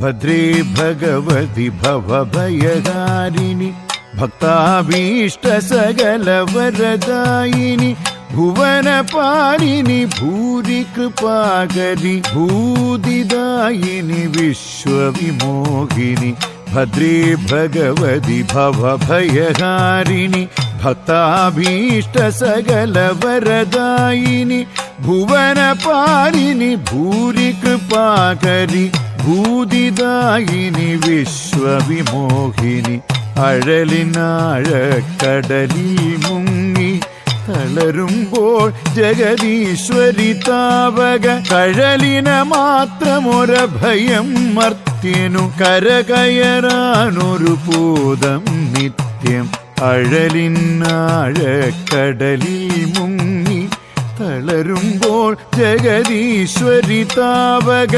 ഭദ്രേ ഭഗവതി ഭവഭയകാരിണി ഭക്താഭീഷ്ട സകല വരദായിനി ഭുവനപാലിനി ഭൂരി കൃപാകരി ഭൂതിദായിനി വിശ്വവിമോഹിനി ഭദ്രേ ഭഗവതി ഭവഭയഹാരിണി ഭക്താഭീഷ്ട സകല വരദായിനി ഭുവനപാലിനി ഭൂരി കൃപാകരി ഭൂതിദായിനി വിശ്വവിമോഹിനി അഴലിനാഴക്കടലിൽ മുങ്ങി തളരുമ്പോൾ ജഗദീശ്വരി താവക കഴലിന മാത്രമൊര ഭയം മർത്യനു കരകയറാനൊരു പൂതം നിത്യം അഴലിനാഴക്കടലിൽ മുങ്ങി തളരുമ്പോൾ ജഗദീശ്വരി താവക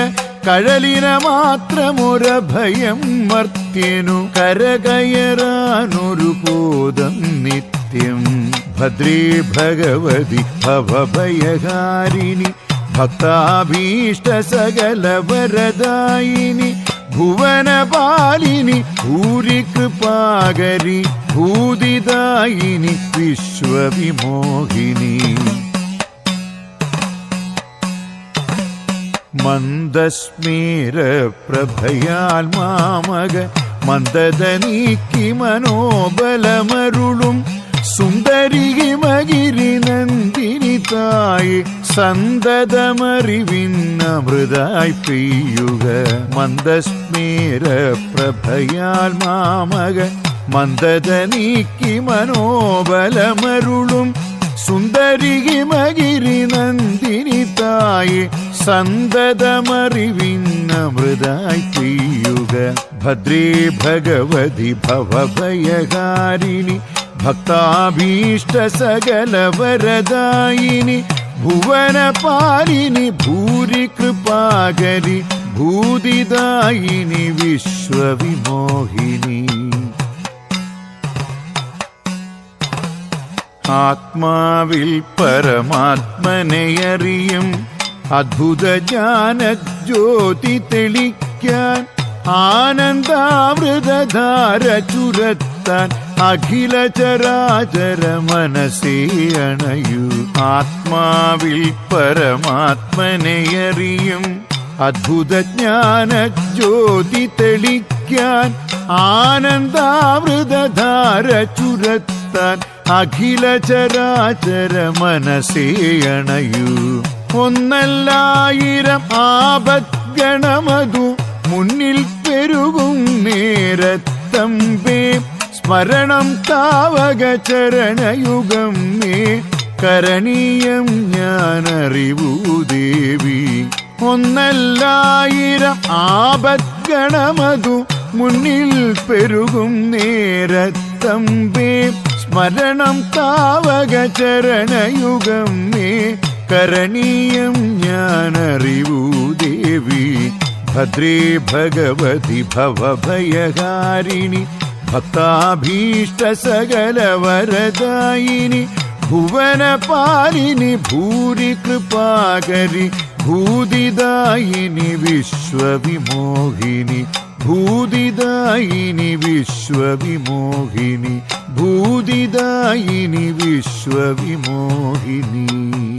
കഴലിന മാത്രമൊരഭയം മർത്യനു കരകയറാനൊരു ബോധം നിത്യം. ഭദ്രേ ഭഗവതി ഭവഭയകാരിണി ഭക്താഭീഷ്ട സകല വരദായിനി ഭുവനപാലിനി ഭൂരി കൃപാകരി ഭൂതിദായിനി വിശ്വവിമോഹിനി. മന്ദസ്മേര പ്രഭയാൽ മാമക മന്ദത നീക്കി മനോബലമരുളും. സുന്ദരിമഗിരി നന്ദിനി തായി സന്തതമറിവിന്നമൃതായി പെയ്യുക. മന്ദസ്മീരപ്രഭയാൽ മാമക മന്ദത നീക്കി മനോബലമരുളും. സന്തതമറിവിന്നമൃതായി ചെയ്യുക ഭദ്രേ ഭഗവതി ഭവഭയകാരിണി ഭക്താഭീഷ്ട സകല വരദായിനി ഭുവനപാലിനി ഭൂരി കൃപാകരി ഭൂതിദായിനി വിശ്വവിമോഹിനി. ആത്മാവിൽ പരമാത്മനെയറിയും അദ്ഭുത ജ്ഞാനജ്യോതി തെളിക്കാൻ ആനന്ദാമൃതധാര ചുരത്താൻ അഖില ചരാചര മനസ്സേ അണയൂ. ആത്മാവിൽ പരമാത്മനെയറിയും അദ്ഭുത ജ്ഞാനജ്യോതി തെളിക്കാൻ ആനന്ദാമൃതധാര ചുരത്താൻ അഖില ചരാചര മനസ്സേയണയൂ ഒന്നല്ലായിരം ആപത്ഗണമതു മുന്നിൽ പെരുകും നേരത്തമ്പേ സ്മരണം താവക ചരണയുഗം മേ. കരണീയം ഞാനറിവൂ ദേവി. ഒന്നല്ലായിരം ആപത്ഗണമതു മുന്നിൽ പെരുകും നേരത്തമ്പേ സ്മരണം താവക ചരണയുഗം മേ. കരണീയം ഞാനറിവൂ ദേവി ഭദ്രേ ഭഗവതി ഭവഭയകാരിണി. ഭക്താഭീഷ്ട സകല വരദായിനി ഭുവനപാലിനി ഭൂരി കൃപാകരി ഭൂതിദായിനി വിശ്വവിമോഹിനി. ഭൂതിദായിനി വിശ്വവിമോഹിനി. ഭൂതിദായിനി വിശ്വവിമോഹിനി.